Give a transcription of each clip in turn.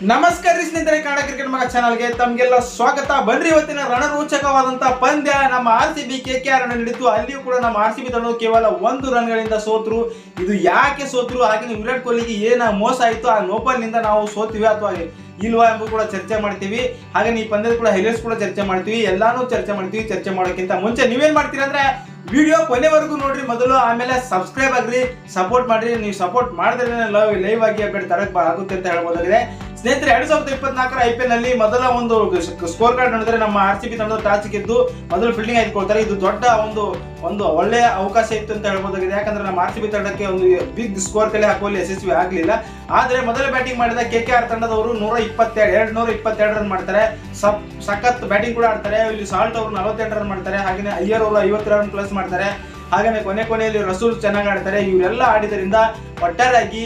ನಮಸ್ಕಾರ ಸ್ನೇಹಿತರೆ ಕನ್ನಡ ಕ್ರಿಕೆಟ್ ಮಗ ಚಾನಲ್ಗೆ ತಮಗೆಲ್ಲ ಸ್ವಾಗತ. ಬನ್ರಿ ಇವತ್ತಿನ ರಣರೋಚಕವಾದಂತ ಪಂದ್ಯ. ನಮ್ಮ R C B K K R ನಡೀತು ಅಲ್ಲಿಯೂ ಕೂಡ ನಮ್ಮ ಆರ್ ಸಿ ಬಿ ತಂಡವು ಕೇವಲ ಒಂದು ರನ್ಗಳಿಂದ ಸೋತರು. ಇದು ಯಾಕೆ ಸೋತ್ರು? ಹಾಗೆ ವಿರಾಟ್ ಕೊಹ್ಲಿಗೆ ಏನ ಮೋಸ ಆಯಿತು? ಆ ನೋಪಲ್ನಿಂದ ನಾವು ಸೋತಿವಿ ಅಥವಾ ಇಲ್ವಾ ಎಂಬುದು ಕೂಡ ಚರ್ಚೆ ಮಾಡ್ತೀವಿ. ಹಾಗೆ ಈ ಪಂದ್ಯದ ಕೂಡ ಹೈಲೈಟ್ಸ್ ಕೂಡ ಚರ್ಚೆ ಮಾಡ್ತೀವಿ. ಎಲ್ಲಾನು ಚರ್ಚೆ ಮಾಡ್ತೀವಿ, ಚರ್ಚೆ ಮಾಡೋಕ್ಕಿಂತ ಮುಂಚೆ ನೀವೇನ್ ಮಾಡ್ತೀರಾ ಅಂದ್ರೆ ವಿಡಿಯೋ ಕೊನೆವರೆಗೂ ನೋಡ್ರಿ. ಮೊದಲು ಆಮೇಲೆ ಸಬ್ಸ್ಕ್ರೈಬ್ ಆಗ್ರಿ. ಸಪೋರ್ಟ್ ಮಾಡ್ರಿ. ನೀವು ಸಪೋರ್ಟ್ ಮಾಡಿದ್ರೆ ಲೈವ್ ಆಗಿ ಅಪ್ಡೇಟ್ ತರಕ್ ಆಗುತ್ತೆ ಅಂತ ಹೇಳ್ಬೋದಾಗಿದೆ. ಸ್ನೇಹಿತರೆ, ಎರಡ್ ಸಾವಿರದ ಇಪ್ಪತ್ನಾಲ್ಕರ ಐ ಪಿ ಎಲ್ನಲ್ಲಿ ಮೊದಲ ಒಂದು ಸ್ಕೋರ್ ಕಾರ್ಡ್ ನೋಡಿದ್ರೆ ನಮ್ಮ ಆರ್ ಸಿ ಬಿ ತಂಡದ ಟಾಸ್ ಗೆದ್ದು ಮೊದಲು ಫೀಲ್ಡಿಂಗ್ ಆಯ್ದುಕೊಳ್ತಾರೆ. ಇದು ದೊಡ್ಡ ಒಂದು ಒಂದು ಒಳ್ಳೆಯ ಅವಕಾಶ ಇತ್ತು ಅಂತ ಹೇಳ್ಬೋದಾಗಿದೆ. ಯಾಕಂದ್ರೆ ನಮ್ಮ ಆರ್ ಸಿ ಬಿ ತಂಡಕ್ಕೆ ಒಂದು ಬಿಗ್ ಸ್ಕೋರ್ ಕಲೆ ಹಾಕುವಲ್ಲಿ ಯಶಸ್ವಿ ಆಗಲಿಲ್ಲ. ಆದ್ರೆ ಮೊದಲ ಬ್ಯಾಟಿಂಗ್ ಮಾಡಿದ ಕೆ ಕೆ ಆರ್ ತಂಡದವರು ನೂರ ಇಪ್ಪತ್ತೆರಡು, ಎರಡು ನೂರ ಇಪ್ಪತ್ತೆರಡು ರನ್ ಮಾಡ್ತಾರೆ. ಸಪ್, ಸಖತ್ ಬ್ಯಾಟಿಂಗ್ ಕೂಡ ಆಡ್ತಾರೆ. ಇಲ್ಲಿ ಸಾಲ್ಟ್ ಅವರು ನಲವತ್ತೆರಡು ರನ್ ಮಾಡ್ತಾರೆ. ಹಾಗೆ ಅಯ್ಯರ್ ಅವರು ಐವತ್ತು ರನ್ ಪ್ಲಸ್ ಮಾಡ್ತಾರೆ. ಹಾಗೆ ಕೊನೆ ಕೊನೆಯಲ್ಲಿ ರಸೂಲ್ ಚೆನ್ನಾಗಿ ಆಡ್ತಾರೆ. ಇವರೆಲ್ಲ ಆಡಿದ್ರಿಂದ ಒಟ್ಟಾರೆಯಾಗಿ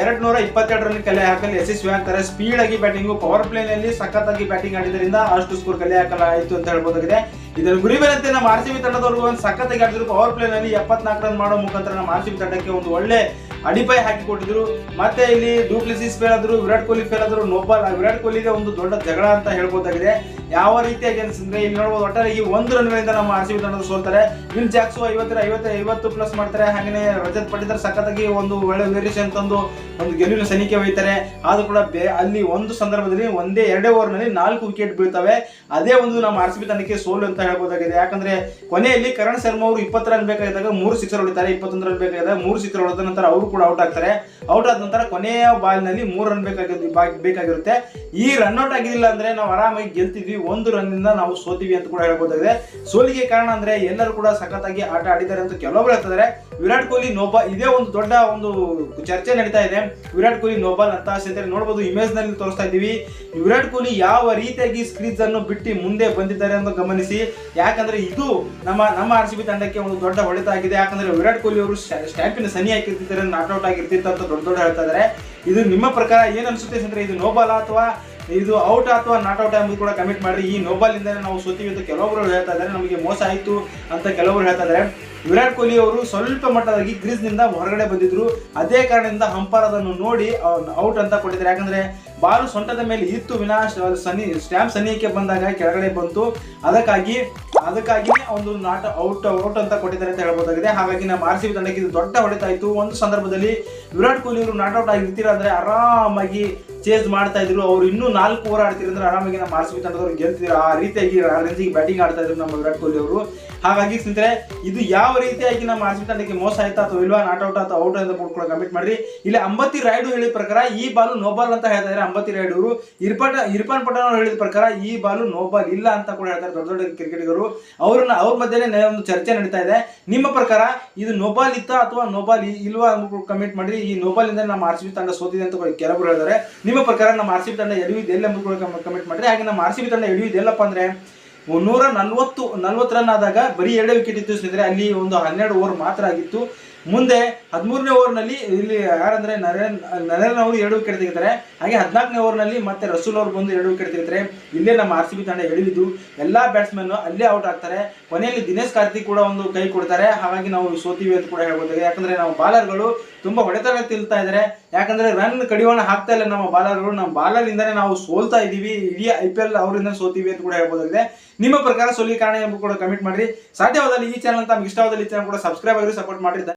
ಎರಡ್ ನೂರ ಇಪ್ಪತ್ತೆರಡರಲ್ಲಿ ಕಲೆ ಹಾಕಲು ಯಶಸ್ವಿ ಆಗ್ತಾರೆ. ಸ್ಪೀಡ್ ಆಗಿ ಬ್ಯಾಟಿಂಗು ಪವರ್ ಪ್ಲೇನಲ್ಲಿ ಸಖತ್ತಾಗಿ ಬ್ಯಾಟಿಂಗ್ ಆಡಿದ್ರಿಂದ ಅಷ್ಟು ಸ್ಕೋರ್ ಕಲೆ ಹಾಕಲಾಯಿತು ಅಂತ ಹೇಳ್ಬೋದಾಗಿದೆ. ಇದರ ಗುರಿ ಬೇರಂತೆ ನಮ್ಮ ಆರ್ ಸಿ ಬಿ ತಂಡದವರು ಒಂದು ಸಖತ್ತಾಗಿ ಆಡಿದ್ರು. ಪವರ್ ಪ್ಲೇನಲ್ಲಿ ಎಪ್ಪತ್ನಾಲ್ಕು ರನ್ ಮಾಡೋ ಮುಖಾಂತರ ನಮ್ಮ ಆರ್ ತಂಡಕ್ಕೆ ಒಂದು ಒಳ್ಳೆ ಅಡಿಪಾಯ ಹಾಕಿ ಕೊಟ್ಟಿದ್ರು. ಮತ್ತೆ ಇಲ್ಲಿ ಡೂಪ್ಲಿಸಿಸ್ ಫೇಲ್ ಆದ್ರು, ವಿರಾಟ್ ಕೊಹ್ಲಿ ಫೇಲ್ ಆದ್ರು ನೋಬಾಲ್ ವಿರಾಟ್ ಕೊಹ್ಲಿಗೆ ಒಂದು ದೊಡ್ಡ ಜಗಳ ಅಂತ ಹೇಳ್ಬೋದಾಗಿದೆ. ಯಾವ ರೀತಿಯಾಗಿ ಅನ್ಸಿದ್ರೆ ಇಲ್ಲಿ ನೋಡಬಹುದು ಒಟ್ಟಾರೆ ಈ ಒಂದು ರನ್ಗಳಿಂದ ನಮ್ಮ ಆರ್ ಸಿ ಬಿ ತಂಡದ ಸೋಲ್ತಾರೆ. ವಿಲ್ ಜಾಕ್ಸು ಐವತ್ತರ ಐವತ್ತು ಐವತ್ತು ಪ್ಲಸ್ ಮಾಡ್ತಾರೆ. ಹಾಗೆ ರಜತ್ ಪಟ್ಟಿದಾರ್ ಸಖತ್ತಾಗಿ ಒಂದು ಒಳ್ಳೆ ವೇರಿಯೇಷನ್ ತಂದು ಒಂದು ಗೆಲುವಿನ ಸನಿಕೆ ಒಯ್ತಾರೆ. ಆದ್ರೂ ಕೂಡ ಅಲ್ಲಿ ಒಂದು ಸಂದರ್ಭದಲ್ಲಿ ಒಂದೇ ಎರಡೇ ಓವರ್ನಲ್ಲಿ ನಾಲ್ಕು ವಿಕೆಟ್ ಬೀಳ್ತವೆ. ಅದೇ ಒಂದು ನಮ್ಮ ಆರ್ ಸಿ ಬಿ ತಂಡಕ್ಕೆ ಸೋಲು ಅಂತ ಹೇಳ್ಬೋದಾಗಿದೆ. ಯಾಕಂದ್ರೆ ಕೊನೆಯಲ್ಲಿ ಕರಣ್ ಶರ್ಮಾ ಅವರು ಇಪ್ಪತ್ತು ರನ್ ಬೇಕಾಗಿದ್ದಾಗ ಮೂರು ಸಿಕ್ಸರ್ ಹೊಡಿತಾರೆ, ಇಪ್ಪತ್ತೊಂದು ರನ್ ಬೇಕಾಗಿದ್ದಾಗ ಮೂರು ಸಿಕ್ಸರ್ ಹೊಡೆದ ನಂತರ ಅವರು ಕೂಡ ಔಟ್ ಆಗ್ತಾರೆ. ಔಟ್ ಆದ ನಂತರ ಕೊನೆಯ ಬಾಲ್ನಲ್ಲಿ ಮೂರು ರನ್ ಬೇಕಾಗಿ ಬೇಕಾಗಿರುತ್ತೆ. ಈ ರನ್ ಔಟ್ ಆಗಿದಿಲ್ಲ ಅಂದ್ರೆ ನಾವು ಆರಾಮಾಗಿ ಗೆಲ್ತಿದ್ವಿ. ಒಂದು ರನ್ ಇಂದ ನಾವು ಸೋತಿವಿ ಅಂತ ಕೂಡ ಹೇಳ್ಬೋದಾಗಿದೆ. ಸೋಲಿಗೆ ಕಾರಣ ಅಂದ್ರೆ ಎಲ್ಲರೂ ಕೂಡ ಸಖತ್ತಾಗಿ ಆಟ ಆಡಿದ್ದಾರೆ ಅಂತ ಕೆಲವೊಬ್ರು ಹೇಳ್ತಿದ್ದಾರೆ. ವಿರಾಟ್ ಕೊಹ್ಲಿ, ನೋಬಾ ಇದೇ ಒಂದು ದೊಡ್ಡ ಒಂದು ಚರ್ಚೆ ನಡೀತಾ ಇದೆ. ವಿರಾಟ್ ಕೊಹ್ಲಿ, ನೋಬಾಲ್ ಅಂತ ಸ್ನೇಹಿತರೆ ನೋಡಬಹುದು ಇಮೇಜ್ನಲ್ಲಿ ತೋರಿಸ್ತಾ ಇದ್ದೀವಿ. ವಿರಾಟ್ ಕೊಹ್ಲಿ ಯಾವ ರೀತಿಯಾಗಿ ಸ್ಕ್ರೀಜ್ ಅನ್ನು ಬಿಟ್ಟು ಮುಂದೆ ಬಂದಿದ್ದಾರೆ ಅಂತ ಗಮನಿಸಿ. ಯಾಕಂದ್ರೆ ಇದು ನಮ್ಮ ನಮ್ಮ ಆರ್ ಸಿ ಬಿ ತಂಡಕ್ಕೆ ಒಂದು ದೊಡ್ಡ ಹೊಡೆತ ಆಗಿದೆ. ಯಾಕಂದ್ರೆ ವಿರಾಟ್ ಕೊಹ್ಲಿ ಅವರು ಸ್ಟ್ಯಾಂಪಿನ ಸನಿ ಹಾಕಿರ್ತಿದ್ದಾರೆ ನಾಟ್ ಔಟ್ ಆಗಿರ್ತಿತ್ತು ಅಂತ ದೊಡ್ಡ ದೊಡ್ಡ ಹೇಳ್ತಾ ಇದ್ದಾರೆ ಇದು ನಿಮ್ಮ ಪ್ರಕಾರ ಏನ್ ಅನ್ಸುತ್ತೆ ಅಂದ್ರೆ ಇದು ನೋಬಾಲ್ ಅಥವಾ ಇದು ಔಟ್ ಅಥವಾ ನಾಟ್ ಔಟ್ ಎಂಬುದು ಕೂಡ ಕಮೆಂಟ್ ಮಾಡಿ ಈ ನೋಬಾಲ್ ಇಂದ ನಾವು ಸೋತೀವಿ ಅಂತ ಕೆಲವೊಬ್ರು ಹೇಳ್ತಾ ಇದ್ದಾರೆ ನಮಗೆ ಮೋಸ ಆಯ್ತು ಅಂತ ಕೆಲವರು ಹೇಳ್ತಾ ಇದ್ದಾರೆ ವಿರಾಟ್ ಕೊಹ್ಲಿ ಅವರು ಸ್ವಲ್ಪ ಮಟ್ಟದಾಗಿ ಕ್ರೀಸ್ನಿಂದ ಹೊರಗಡೆ ಬಂದಿದ್ರು. ಅದೇ ಕಾರಣದಿಂದ ಹಂಪರ್ ಅದನ್ನು ನೋಡಿ ಔಟ್ ಅಂತ ಕೊಟ್ಟಿದ್ದಾರೆ. ಯಾಕಂದ್ರೆ ಬಾಲು ಸೊಂಟದ ಮೇಲೆ ಇತ್ತು ವಿನಾ ಸನಿ, ಸ್ಟ್ಯಾಂಪ್ ಸನಿಯಕ್ಕೆ ಬಂದಾಗ ಕೆಳಗಡೆ ಬಂತು. ಅದಕ್ಕಾಗಿ ಅದಕ್ಕಾಗಿ ಒಂದು ನಾಟ ಔಟ್ ಔಟ್ ಅಂತ ಕೊಟ್ಟಿದ್ದಾರೆ ಅಂತ ಹೇಳ್ಬೋದಾಗಿದೆ. ಹಾಗಾಗಿ ನಮ್ಮ ಆರ್ ಸಿ ಬಿ ತಂಡಕ್ಕೆ ಇದು ದೊಡ್ಡ ಹೊಡೆತ ಇತ್ತು ಒಂದು ಸಂದರ್ಭದಲ್ಲಿ ವಿರಾಟ್ ಕೊಹ್ಲಿ ಅವರು ನಾಟ್ ಔಟ್ ಆಗಿರ್ತೀರ ಅಂದ್ರೆ ಆರಾಮಾಗಿ ಚೇಸ್ ಮಾಡ್ತಾ ಇದ್ರು. ಅವರು ಇನ್ನೂ ನಾಲ್ಕು ಓವರ್ ಆಡ್ತಿದ್ರು ಅಂದ್ರೆ ಆರಾಮಾಗಿ ನಮ್ಮ ಆರ್ ಸಿ ಬಿ ತಂಡದವ್ರು ಗೆಲ್ತಿದ್ರು. ಆ ರೀತಿಯಾಗಿ, ಆ ರೇಂಜಿಗೆ ಬ್ಯಾಟಿಂಗ್ ಆಡ್ತಾ ಇದ್ರು ನಮ್ಮ ವಿರಾಟ್ ಕೊಹ್ಲಿ ಅವರು. ಹಾಗಾಗಿ ಸ್ನೇಹಿತರೆ, ಇದು ಯಾವ ರೀತಿಯಾಗಿ ನಮ್ಮ ಆರ್ ತಂಡಕ್ಕೆ ಮೋಸ ಆಯ್ತಾ ಅಥವಾ ಇಲ್ವಾ? ನಾಟ್ ಔಟ್ ಅಥವಾ ಔಟ್ ಅಂತ ಕೂಡ ಕಮೆಂಟ್ ಮಾಡ್ರಿ. ಇಲ್ಲಿ ಅಂಬತ್ತಿ ರಾಯ್ಡು ಹೇಳಿದ ಪ್ರಕಾರ ಈ ಬಾಲು ನೋಬಾಲ್ ಅಂತ ಹೇಳ್ತಾ ಇದ್ದಾರೆ ಅಂಬತ್ತಿ ರಾಯ್ಡು ಅವರು ಇರ್ಪಟ, ಇರ್ಪಾನ್ ಪಟೇಲ್ ಅವರು ಹೇಳಿದ ಪ್ರಕಾರ ಈ ಬಾಲು ನೋಬಾಲ್ ಇಲ್ಲ ಅಂತ ಕೂಡ ಹೇಳ್ತಾರೆ ದೊಡ್ಡ ದೊಡ್ಡ ಕ್ರಿಕೆಟಿಗರು. ಅವ್ರನ್ನ, ಅವ್ರ ಮಧ್ಯೆ ಒಂದು ಚರ್ಚೆ ನಡೀತಾ ಇದೆ. ನಿಮ್ಮ ಪ್ರಕಾರ ಇದು ನೋಬಾಲ್ ಇತ್ತ ಅಥವಾ ನೋಬಾಲ್ ಇಲ್ವಾ ಅಂತ ಕಮೆಂಟ್ ಮಾಡ್ರಿ. ಈ ನೋಬಾಲ್ ಇಂದ ನಮ್ಮ ಆರ್ ಸಿ ತಂಡ ಸೋತಿದೆ ಅಂತ ಕೆಲವರು ಹೇಳಿದ್ದಾರೆ ನಿಮ್ಮ ಪ್ರಕಾರ ನಮ್ಮ ಆರ್ ಸಿ ಬಿ ತಂಡ ಎಡವಿದೆ ಎಲ್ಲ ಕಮೆಂಟ್ ಮಾಡ್ರಿ? ಹಾಗೆ ನಮ್ಮ ಆರ್ ಸಿ ಬಿ ತಂಡ ಎಡವಿದೆ ಎಲ್ಲಪ್ಪ ಅಂದ್ರೆ ನೂರ ನಲ್ವತ್ತು ನಲ್ವತ್ತು ರನ್ ಆದಾಗ ಬರೀ ಎರಡೇ ವಿಕೆಟ್ ಇತ್ತು ಸ್ನೇಹಿತರೆ. ಅಲ್ಲಿ ಒಂದು ಹನ್ನೆರಡು ಓವರ್ ಮಾತ್ರ ಆಗಿತ್ತು. ಮುಂದೆ ಹದಿಮೂರನೇ ಓವರ್ನಲ್ಲಿ ಇಲ್ಲಿ ಯಾರಂದ್ರೆ ನರೇನ್ ನರೇನ್ ಅವರು ಎರಡು ವಿಕೆಟ್ ತೆಗಿತಾರೆ ಹಾಗೆ ಹದಿನಾಲ್ಕನೇ ಓವರ್ನಲ್ಲಿ ಮತ್ತೆ ರಸೂಲ್ ಅವರು ಬಂದು ಎರಡು ವಿಕೆಟ್ ತೆಗಿತಾರೆ ಇಲ್ಲೇ ನಮ್ಮ ಆರ್ ಸಿ ಬಿ ತಂಡ ಎಳಿದಿದ್ದು. ಎಲ್ಲಾ ಬ್ಯಾಟ್ಸ್ಮನ್ ಅಲ್ಲೇ ಔಟ್ ಆಗ್ತಾರೆ. ಕೊನೆಯಲ್ಲಿ ದಿನೇಶ್ ಕಾರ್ತಿಕ್ ಕೂಡ ಒಂದು ಕೈ ಕೊಡ್ತಾರೆ. ಹಾಗಾಗಿ ನಾವು ಸೋತೀವಿ ಅಂತ ಕೂಡ ಹೇಳ್ಬೋದು. ಯಾಕಂದ್ರೆ ನಾವು ಬಾಲರ್ಗಳು ತುಂಬಾ ಹೊಡೆತನ ತಿಳ್ತಾ ಇದ್ದಾರೆ. ಯಾಕಂದ್ರೆ ರನ್ ಕಡಿವಾಣ ಹಾಕ್ತಾ ಇಲ್ಲ ನಮ್ಮ ಬಾಲರ್ಗಳು. ನಮ್ಮ ಬಾಲರ್ ನಾವು ಸೋಲ್ತಾ ಇದೀವಿ ಇಡೀ ಐ ಪಿ ಎಲ್ ಅವರಿಂದ ಸೋತೀವಿ ಅಂತ ಕೂಡ ಹೇಳ್ಬೋದಾಗಿದೆ. ನಿಮ್ಮ ಪ್ರಕಾರ ಸೋಲಿ ಕಾರಣ ಎಂಬ ಕೂಡ ಕಮೆಂಟ್ ಮಾಡಿ ಸಾಧ್ಯವಾದಲ್ಲಿ ಈ ಚಾನಲ್ ತಮ್ಗೆ ಇಷ್ಟವಾದಲ್ಲಿ ಈ ಚಾನಲ್ ಕೂಡ ಸಬ್ಸ್ಕ್ರೈಬ್ ಆಗಿ ಸಪೋರ್ಟ್ ಮಾಡಿರಿ.